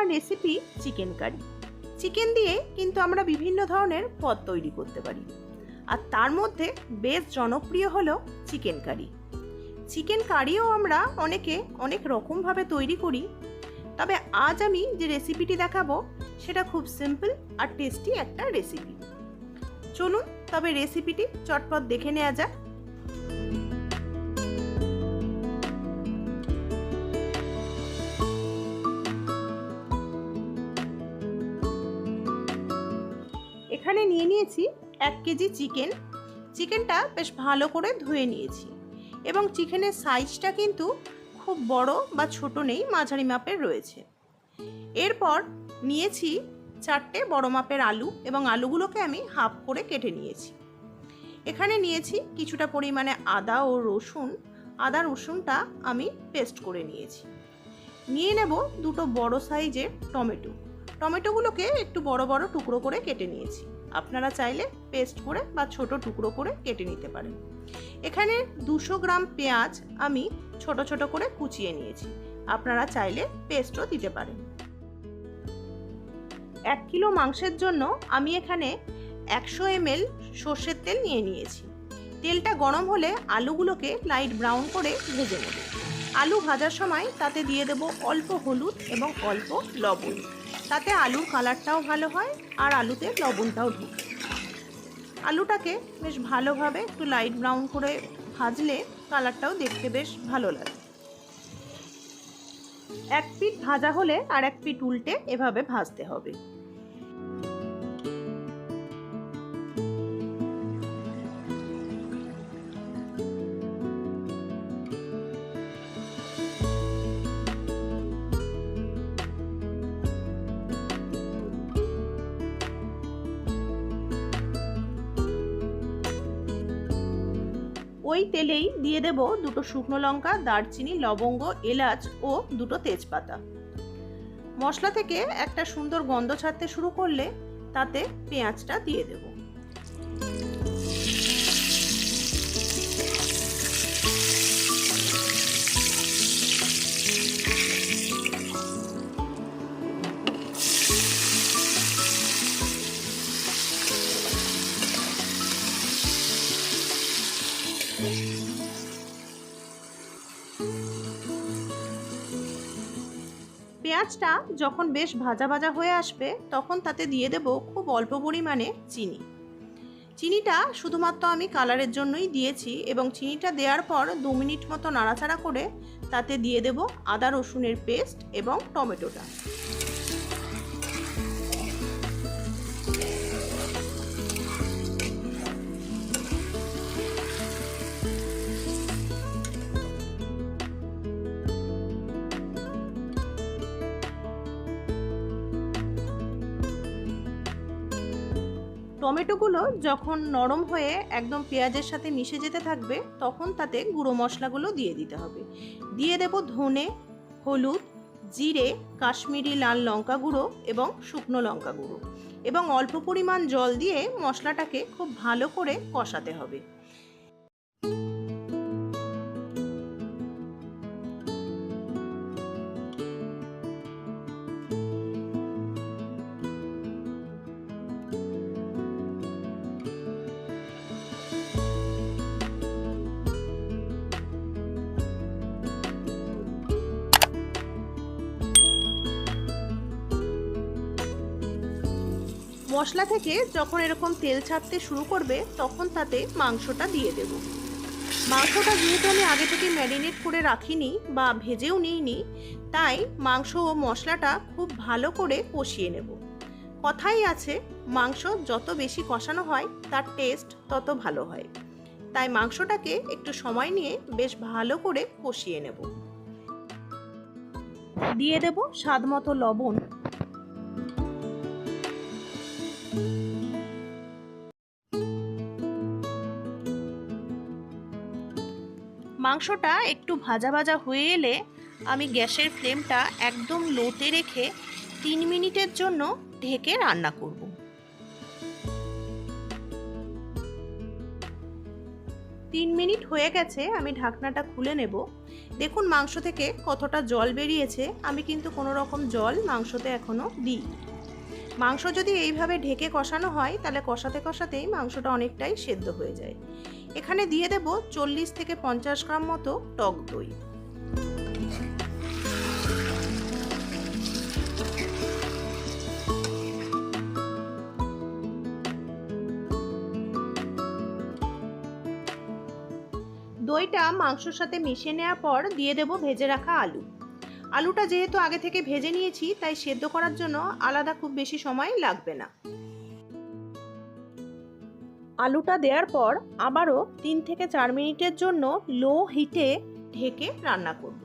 আমার recipe chicken curry chicken দিয়ে কিন্তু আমরা বিভিন্ন ধরনের পদ তৈরি করতে পারি। আর তার মধ্যে বেশ জনপ্রিয় হলো চিকেন কারি চিকেন কারিও আমরা অনেকে অনেক রকমভাবে তৈরি করি। তবে আজ আমি যে রেসিপিটি দেখাবো, সেটা খুব সিম্পল আর টেস্টি একটা রেসিপি চলুন, তবে রেসিপিটি চটপট দেখে নেওয়া যাক। এখানে নিয়ে নিয়েছি এক কেজি চিকেন। চিকেনটা বেশ ভালো করে ধুয়ে নিয়েছি। এবং চিকেনের সাইজটা কিন্তু খুব বড় বা ছোট নেই, মাঝারি মাপের রয়েছে। এরপর নিয়েছি চারটে বড় মাপের আলু এবং আলুগুলোকে আমি হাফ করে কেটে নিয়েছি। এখানে নিয়েছি কিছুটা পরিমাণে আদা ও রসুন। আদা রসুনটা আমি পেস্ট করে নিয়েছি। নিয়ে নেব দুটো বড় সাইজের টমেটো। টমেটোগুলোকে একটু বড় বড় টুকরো করে কেটে নিয়েছি। আপনারা চাইলে পেস্ট করে বা ছোট টুকরো করে কেটে নিতে পারেন। এখানে দুশো গ্রাম পেঁয়াজ আমি ছোট ছোট করে কুচিয়ে নিয়েছি। আপনারা চাইলে পেস্টও দিতে পারেন। এক কিলো মাংসের জন্য আমি এখানে একশো এমএল সর্ষের তেল নিয়ে নিয়েছি। তেলটা গরম হলে আলুগুলোকে লাইট ব্রাউন করে ভেজে নেব। আলু ভাজার সময় তাতে দিয়ে দেব অল্প হলুদ এবং অল্প লবণ। তাতে আলুর কালারটাও ভালো হয় আর আলুতে লবণটাও ঢুকে। আলুটাকে বেশ ভালোভাবে একটু লাইট ব্রাউন করে ভাজলে কালারটাও দেখতে বেশ ভালো লাগে। এক পিঠ ভাজা হলে আর এক পিঠ উল্টে এভাবে ভাজতে হবে। ওই তেলেই দিয়ে দেব দুটো শুকনো লঙ্কা, দারচিনি, লবঙ্গ, এলাচ ও দুটো তেজপাতা। মশলা থেকে একটা সুন্দর গন্ধ ছাড়তে শুরু করলে তাতে পেঁয়াজটা দিয়ে দেব। পেঁয়াজটা যখন বেশ ভাজা ভাজা হয়ে আসবে, তখন তাতে দিয়ে দেব খুব অল্প পরিমাণে চিনি। চিনিটা শুধুমাত্র আমি কালারের জন্যই দিয়েছি এবং চিনিটা দেওয়ার পর দু মিনিট মতো নাড়াচাড়া করে তাতে দিয়ে দেব আদা রসুনের পেস্ট এবং টমেটোটা। টমেটোগুলো যখন নরম হয়ে একদম পেঁয়াজের সাথে মিশে যেতে থাকবে, তখন তাতে গুঁড়ো মশলাগুলো দিয়ে দিতে হবে। দিয়ে দেব ধনে, হলুদ, জিরে, কাশ্মীরি লাল লঙ্কা গুঁড়ো এবং শুকনো লঙ্কা গুঁড়ো এবং অল্প পরিমাণ জল দিয়ে মশলাটাকে খুব ভালো করে কষাতে হবে। মশলা থেকে যখন এরকম তেল ছাড়তে শুরু করবে, তখন তাতে মাংসটা দিয়ে দেব। মাংসটা যেহেতু আমি আগে থেকে ম্যারিনেট করে রাখিনি বা ভেজেও নিইনি, তাই মাংস ও মশলাটা খুব ভালো করে কষিয়ে নেব। কথাই আছে, মাংস যত বেশি কষানো হয়, তার টেস্ট তত ভালো হয়। তাই মাংসটাকে একটু সময় নিয়ে বেশ ভালো করে কষিয়ে নেব। দিয়ে দেব স্বাদ মতো লবণ। মাংসটা একটু ভাজা ভাজা হয়ে এলে আমি গ্যাসের ফ্লেমটা একদম লোতে রেখে তিন মিনিটের জন্য ঢেকে রান্না করব। তিন মিনিট হয়ে গেছে, আমি ঢাকনাটা খুলে নেব। দেখুন মাংস থেকে কতটা জল বেরিয়েছে, আমি কিন্তু কোনো রকম জল মাংসতে এখনও দিই মাংস যদি এইভাবে ঢেকে কষানো হয়, তাহলে কষাতে কষাতেই মাংসটা অনেকটাই সেদ্ধ হয়ে যায়। এখানে দিয়ে দেব চল্লিশ থেকে পঞ্চাশ গ্রাম মতো টক দই। দইটা মাংসর সাথে মিশিয়ে নেওয়ার পর দিয়ে দেব ভেজে রাখা আলু। আলুটা যেহেতু আগে থেকে ভেজে নিয়েছি, তাই সেদ্ধ করার জন্য আলাদা খুব বেশি সময় লাগবে না। আলুটা দেওয়ার পর আবারও তিন থেকে চার মিনিটের জন্য লো হিটে ঢেকে রান্না করব।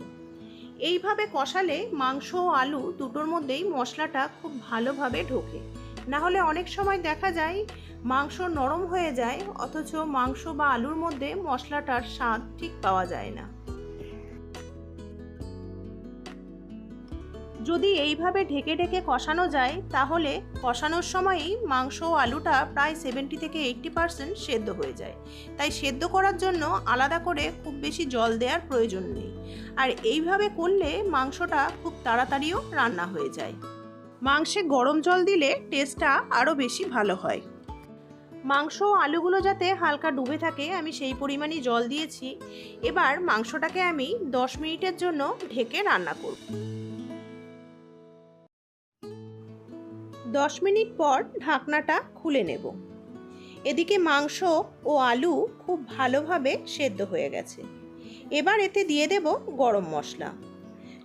এইভাবে কষালে মাংস ও আলু দুটোর মধ্যেই মশলাটা খুব ভালোভাবে ঢোকে। না হলে অনেক সময় দেখা যায় মাংস নরম হয়ে যায়, অথচ মাংস বা আলুর মধ্যে মশলাটার স্বাদ ঠিক পাওয়া যায় না। যদি এইভাবে ঢেকে ঢেকে কষানো যায়, তাহলে কষানোর সময়ই মাংস ও আলুটা প্রায় সেভেন্টি থেকে এইট্টি পারসেন্ট সেদ্ধ হয়ে যায়। তাই সেদ্ধ করার জন্য আলাদা করে খুব বেশি জল দেওয়ার প্রয়োজন নেই। আর এইভাবে করলে মাংসটা খুব তাড়াতাড়িও রান্না হয়ে যায়। মাংসে গরম জল দিলে টেস্টটা আরও বেশি ভালো হয়। মাংস আলুগুলো যাতে হালকা ডুবে থাকে, আমি সেই পরিমাণই জল দিয়েছি। এবার মাংসটাকে আমি দশ মিনিটের জন্য ঢেকে রান্না করব। দশ মিনিট পর ঢাকনাটা খুলে নেব। এদিকে মাংস ও আলু খুব ভালোভাবে সেদ্ধ হয়ে গেছে। এবার এতে দিয়ে দেব গরম মশলা।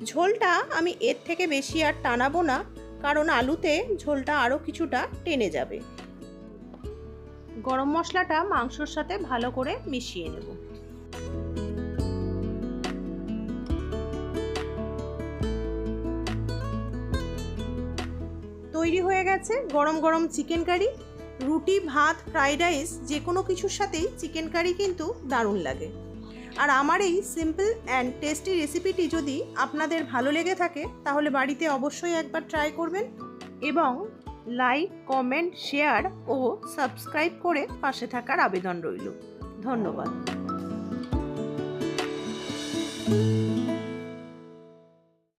ঝোলটা আমি এর থেকে বেশি আর টানাবো না, কারণ আলুতে ঝোলটা আরও কিছুটা টেনে যাবে। গরম মশলাটা মাংসর সাথে ভালো করে মিশিয়ে নেব। তৈরি হয়ে গেছে গরম গরম চিকেন কারি, রুটি, ভাত, ফ্রাইড রাইস, যে কোনো কিছুর সাথেই চিকেন কারি কিন্তু দারুণ লাগে। আর আমার এই সিম্পল অ্যান্ড টেস্টি রেসিপিটি যদি আপনাদের ভালো লেগে থাকে, তাহলে বাড়িতে অবশ্যই একবার ট্রাই করবেন এবং লাইক কমেন্ট শেয়ার ও সাবস্ক্রাইব করে পাশে থাকার আবেদন রইল। ধন্যবাদ।